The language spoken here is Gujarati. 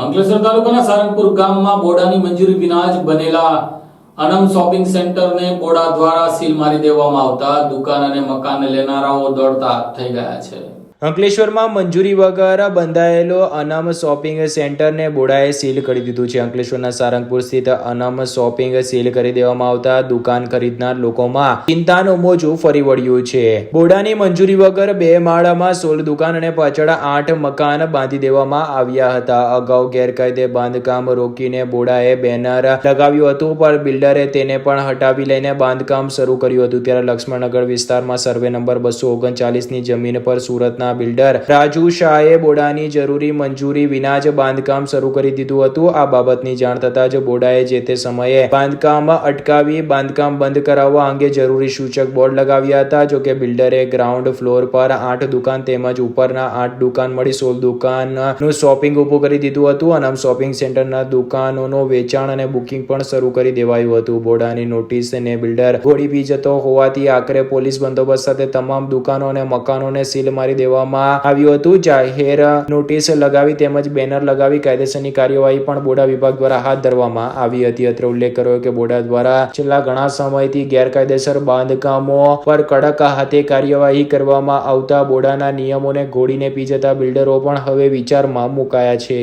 અંકલેશ્વર તાલુકાના સારંગપુર ગામમાં બોડાની મંજૂરી વિના જ બનેલા અનમ શોપિંગ સેન્ટરને બોડા દ્વારા સીલ મારી દેવામાં આવતા દુકાન અને મકાન લેનારાઓ દોડતા થઈ ગયા છે. અંકલેશ્વરમાં મંજૂરી વગર બંધાયેલો અનમ શોપિંગ સેન્ટરને બોડાએ સીલ કરી દીધું છે. અંકલેશ્વરના સારંગપુર સ્થિત અનમ શોપિંગ સીલ કરી દેવામાં આવતા દુકાન ખરીદનાર લોકોમાં ચિંતાનું મોજું ફરી વળ્યું છે. બોડાની મંજૂરી વગર બે માળામાં સોળ દુકાન અને પાછળ આઠ મકાન બાંધી દેવામાં આવ્યા હતા. અગાઉ ગેરકાયદે બાંધકામ રોકીને બોડાએ બેનર લગાવ્યું હતું, પણ બિલ્ડરે તેને પણ હટાવી લઈને બાંધકામ શરૂ કર્યું હતું. ત્યારે લક્ષ્મણનગર વિસ્તારમાં સર્વે નંબર બસો ઓગણચાલીસની જમીન પર સુરતના બિલ્ડર. રાજુ શાહે બોડાની જરૂરી મંજૂરી વિના જ બાંધકામ શરૂ કરી દીધું હતું. આ બાબતની જાણ થતાં જ બોડાએ જે તે સમયે બાંધકામ અટકાવી બાંધકામ બંધ કરાવવા અંગે જરૂરી સૂચક બોર્ડ લગાવ્યા હતા. જો કે બિલ્ડરે ગ્રાઉન્ડ ફ્લોર પર આઠ દુકાન તેમજ ઉપરના આઠ દુકાન મળી સોળ દુકાનનું શોપિંગ ઊભું કરી દીધું હતું. અને આમ શોપિંગ સેન્ટરના દુકાનોનો વેચાણ અને બુકિંગ પણ શરૂ કરી દેવાયું હતું. બોડાની નોટિસને બિલ્ડર ગોળી પી જતો હોવાથી આખરે પોલીસ બંદોબસ્ત સાથે તમામ દુકાનો અને મકાનોને સીલ મારી દેવામાં આવ્યું હતું. જાહેર નોટિસ લગાવી તેમજ બેનર લગાવી કાયદેસરની કાર્યવાહી પણ બોડા વિભાગ દ્વારા હાથ ધરવામાં આવી હતી. અત્રે ઉલ્લેખ કર્યો કે બોડા દ્વારા છેલ્લા ઘણા સમયથી ગેરકાયદેસર બાંધકામો પર કડક હાથે કાર્યવાહી કરવામાં આવતા બોડાના નિયમોને ઘોડીને પી જતા બિલ્ડરો પણ હવે વિચારમાં મુકાયા છે.